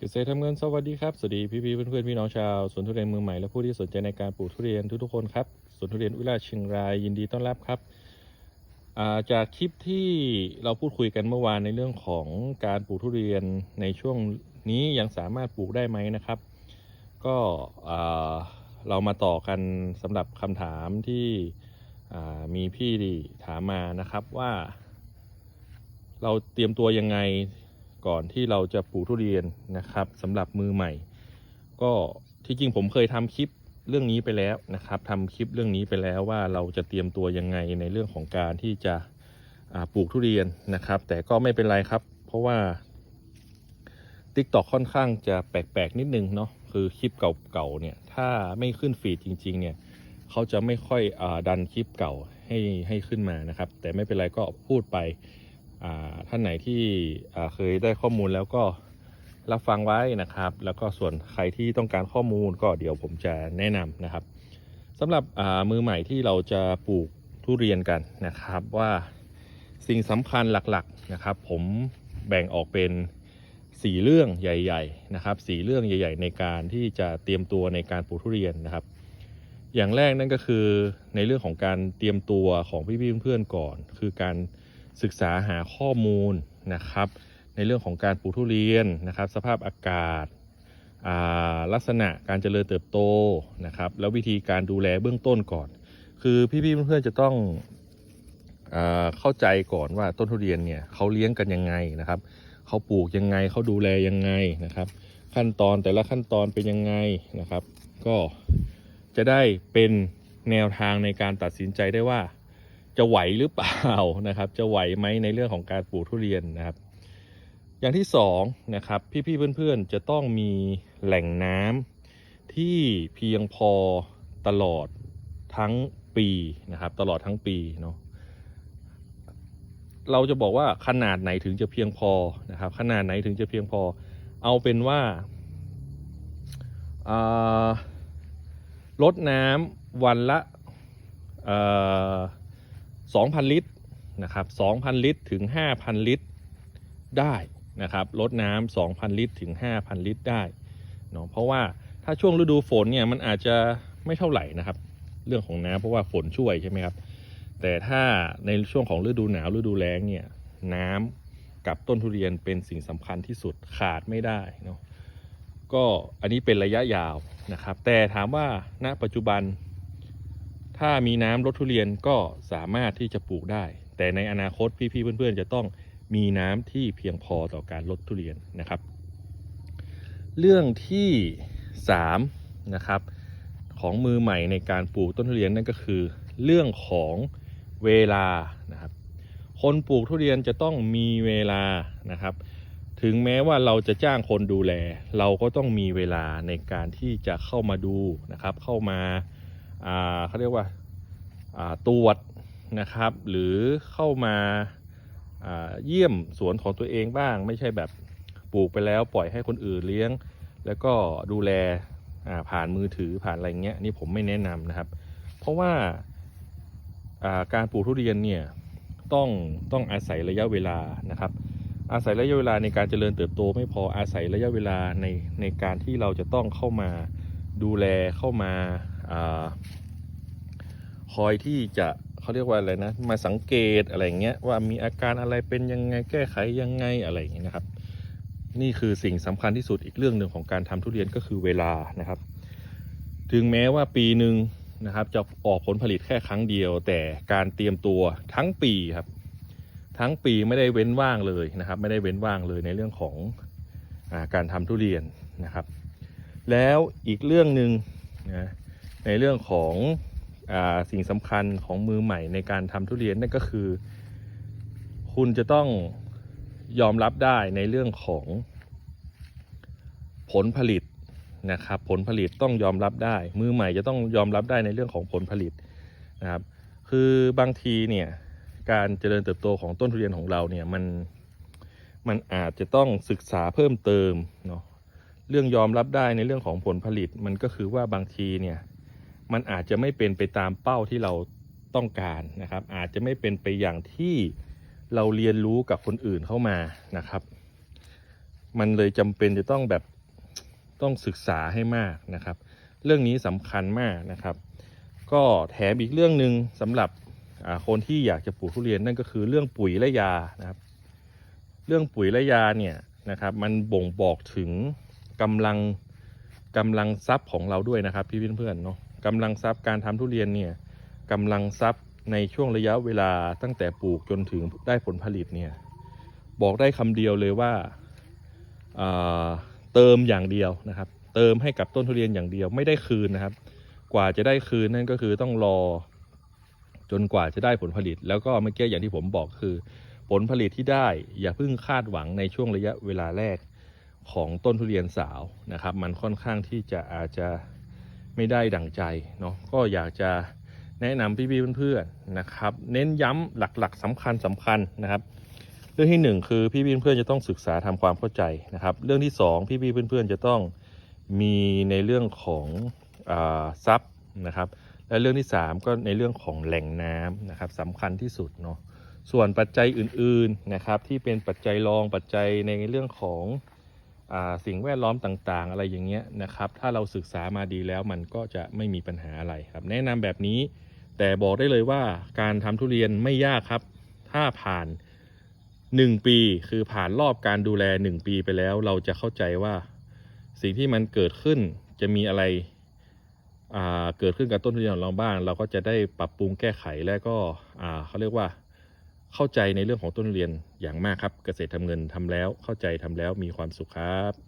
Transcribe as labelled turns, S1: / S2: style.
S1: เกษตรทำเงินสวัสดีครับ สวัสดีพี่พี่ๆเพื่อนๆพี่น้องชาวสวนทุเรียนมือใหม่และผู้ที่สนใจในการปลูกทุเรียนทุกๆคนครับสวนทุเรียนอุราชเชียงรายยินดีต้อนรับครับาจากคลิปที่เราพูดคุยกันเมื่อวานในเรื่องของการปลูกทุเรียนในช่วงนี้ยังสามารถปลูกได้ไหมนะครับ ก็เรามาต่อกันสำหรับคำถามที่มีพี่ถามมานะครับว่า เราเตรียมตัวยังไง ก่อนที่เราจะปลูกทุเรียนนะครับสำหรับมือใหม่ ก็ที่จริงผมเคยทำคลิปเรื่องนี้ไปแล้วนะครับทำคลิปเรื่องนี้ไปแล้วว่าเราจะเตรียมตัวยังไงในเรื่องของการที่จะปลูกทุเรียนนะครับ แต่ก็ไม่เป็นไรครับ เพราะว่า t ิ k t o k ค่อนข้างจะแปลกๆนิดนึงเนาะคือคลิปเก่าๆเนี่ยถ้าไม่ขึ้นฟีดจริง ๆ เนี่ยเขาจะไม่ค่อยอดันคลิปเก่าให้ให้ขึ้นมานะครับ แต่ไม่เป็นไรก็พูดไป ท่านไหนที่เคยได้ข้อมูลแล้วก็รับฟังไว้นะครับ แล้วก็ส่วนใครที่ต้องการข้อมูลก็เดี๋ยวผมจะแนะนำนะครับสำหรับมือใหม่ที่เราจะปลูกทุเรียนกันนะครับว่าสิ่งสำคัญหลักๆนะครับ ผมแบ่งออกเป็นสี่เรื่องใหญ่ๆนะครับสี่เรื่องใหญ่ ๆ ในการที่จะเตรียมตัวในการปลูกทุเรียนนะครับ อย่างแรกนั่นก็คือในเรื่องของการเตรียมตัวของพี่ๆเพื่อนๆก่อน คือการ ศึกษาหาข้อมูลนะครับ ในเรื่องของการปลูกทุเรียนนะครับ สภาพอากาศาลักษณะการเจริญเติบโตนะครับ แล้ววิธีการดูแลเบื้องต้นก่อน คือพี่ๆเพื่อนๆจะต้องอเข้าใจก่อนว่าต้นทุเรียนเนี่ยเขาเลี้ยงกันยังไงนะครับเขาปลูกยังไงเขาดูแลยังไงนะครับ ขั้นตอนแต่ละขั้นตอนเป็นยังไงนะครับ ก็จะได้เป็นแนวทางในการตัดสินใจได้ว่า จะไหวหรือเปล่านะครับ จะไหวไหมในเรื่องของการปลูกทุเรียนนะครับ อย่างที่สองนะครับพี่ๆเพื่อนๆจะต้องมีแหล่งน้ำที่เพียงพอตลอดทั้งปีนะครับ ตลอดทั้งปีเนาะเราจะบอกว่าขนาดไหนถึงจะเพียงพอนะครับ ขนาดไหนถึงจะเพียงพอ เอาเป็นว่าอ่าลดน้ำวันละ สองพันลิตรนะครับสองพันลิตรถึงห้าพันลิตรได้นะครับลดน้ำสองพันลิตรถึงห้าพันลิตรได้เนาะเพราะว่าถ้าช่วงฤดูฝนเนี่ยมันอาจจะไม่เท่าไหร่นะครับ เรื่องของน้ำเพราะว่าฝนช่วยใช่ไหมครับ แต่ถ้าในช่วงของฤดูหนาวฤดูแล้งเนี่ยน้ำกับต้นทุเรียนเป็นสิ่งสำคัญที่สุดขาดไม่ได้เนาะก็อันนี้เป็นระยะยาวนะครับ แต่ถามว่าณปัจจุบัน ถ้ามีน้ำลดทุเรียนก็สามารถที่จะปลูกได้ แต่ในอนาคตพี่ๆเพื่อนๆ จะต้องมีน้ำที่เพียงพอต่อการลดทุเรียนนะครับ เรื่องที่3นะครับของมือใหม่ในการปลูกต้นทุเรียนนั่นก็คือ เรื่องของเวลานะครับ คนปลูกทุเรียนจะต้องมีเวลานะครับ ถึงแม้ว่าเราจะจ้างคนดูแล เราก็ต้องมีเวลาในการที่จะเข้ามาดูนะครับ เข้ามา เขาเรียกว่าาตรวจนะครับ หรือเข้ามาาเยี่ยมสวนของตัวเองบ้าง ไม่ใช่แบบปลูกไปแล้วปล่อยให้คนอื่นเลี้ยง แล้วก็ดูแลผ่านมือถือผ่านอะไรเงี้ยนี่ผมไม่แนะนำนะครับ เพราะว่าาการปลูกทุเรียนเนี่ยต้องต้องอาศัยระยะเวลานะครับ อาศัยระยะเวลาในการเจริญเติบโต ไม่พออาศัยระยะเวลาในในการที่เราจะต้องเข้ามาดูแลเข้ามา คอยที่จะเขาเรียกว่าอะไรนะ มาสังเกตอะไรอย่างเงี้ยว่ามีอาการอะไรเป็นยังไงแก้ไขยังไงอะไรอย่างเงี้ยนะครับ นี่คือสิ่งสำคัญที่สุดอีกเรื่องหนึ่งของการทำทุเรียนก็คือเวลานะครับ ถึงแม้ว่าปีหนึ่งนะครับ จะออกผลผลิตแค่ครั้งเดียว แต่การเตรียมตัวทั้งปีครับ ทั้งปีไม่ได้เว้นว่างเลยนะครับ ไม่ได้เว้นว่างเลยในเรื่องของอาการทำทุเรียนนะครับ แล้วอีกเรื่องหนึ่งนะ ในเรื่องของอสิ่งสำคัญของมือใหม่ในการทำทุเรียนนั่นก็คือ คุณจะต้องยอมรับได้ในเรื่องของผลผลิตนะครับผลผลิตต้องยอมรับได้ มือใหม่จะต้องยอมรับได้ในเรื่องของผลผลิตนะครับคือบางทีเนี่ยการเจริญเติบโตของต้นทุเรียนของเราเนี่ยมันมันอาจจะต้องศึกษาเพิ่มเติมเนาะเรื่องยอมรับได้ในเรื่องของผลผลิตมันก็คือว่าบางทีเนี่ย มันอาจจะไม่เป็นไปตามเป้าที่เราต้องการนะครับ อาจจะไม่เป็นไปอย่างที่เราเรียนรู้กับคนอื่นเข้ามานะครับ มันเลยจำเป็นจะต้องแบบต้องศึกษาให้มากนะครับ เรื่องนี้สำคัญมากนะครับ ก็แถมอีกเรื่องหนึ่งสำหรับคนที่อยากจะปลูกทุเรียนนั่นก็คือเรื่องปุ๋ยและยานะครับ เรื่องปุ๋ยและยาเนี่ยนะครับ มันบ่งบอกถึงกำลังกำลังทรัพย์ของเราด้วยนะครับพี่เพื่อนๆเนาะ กำลังทรัพย์การทำทุเรียนเนี่ยกำลังทรัพย์ในช่วงระยะเวลาตั้งแต่ปลูกจนถึงได้ผลผลิตเนี่ยบอกได้คำเดียวเลยว่าอ่าเติมอย่างเดียวนะครับ เติมให้กับต้นทุเรียนอย่างเดียวไม่ได้คืนนะครับ กว่าจะได้คืนนั่นก็คือต้องรอ จนกว่าจะได้ผลผลิต แล้วก็เมื่อกี้อย่างที่ผมบอกคือ ผลผลิตที่ได้อย่าเพิ่งคาดหวังในช่วงระยะเวลาแรกของต้นทุเรียนสาวนะครับ มันค่อนข้างที่จะอาจจะ ไม่ได้ดั่งใจเนาะก็อยากจะแนะนำพี่ๆเพื่อนๆนะครับ เน้นย้ำหลักๆสำคัญสำคัญนะครับ เรื่องที่หนึ่งคือพี่ๆเพื่อนๆจะต้องศึกษาทำความเข้าใจนะครับ เรื่องที่สองพี่ๆเพื่อนๆจะต้องมีในเรื่องของทรัพย์นะครับและเรื่องที่ 3 ก็ในเรื่องของแหล่งน้ำนะครับสำคัญที่สุดเนาะส่วนปัจจัยอื่นๆนะครับที่เป็นปัจจัยรองปัจจัยในเรื่องของ สิ่งแวดล้อมต่างๆ อะไรอย่างเงี้ยนะครับ ถ้าเราศึกษามาดีแล้วมันก็จะไม่มีปัญหาอะไรครับ แนะนำแบบนี้ แต่บอกได้เลยว่าการทำทุเรียนไม่ยากครับ ถ้าผ่าน 1 ปี คือผ่านรอบการดูแล 1 ปีไปแล้ว เราจะเข้าใจว่า สิ่งที่มันเกิดขึ้นจะมีอะไรเกิดขึ้นกับต้นทุเรียนของเราบ้าง เราก็จะได้ปรับปรุงแก้ไขและก็เขาเรียกว่า เข้าใจในเรื่องของต้นเรียนอย่างมากครับ เกษตรทำเงินทำแล้วเข้าใจทำแล้วมีความสุขครับ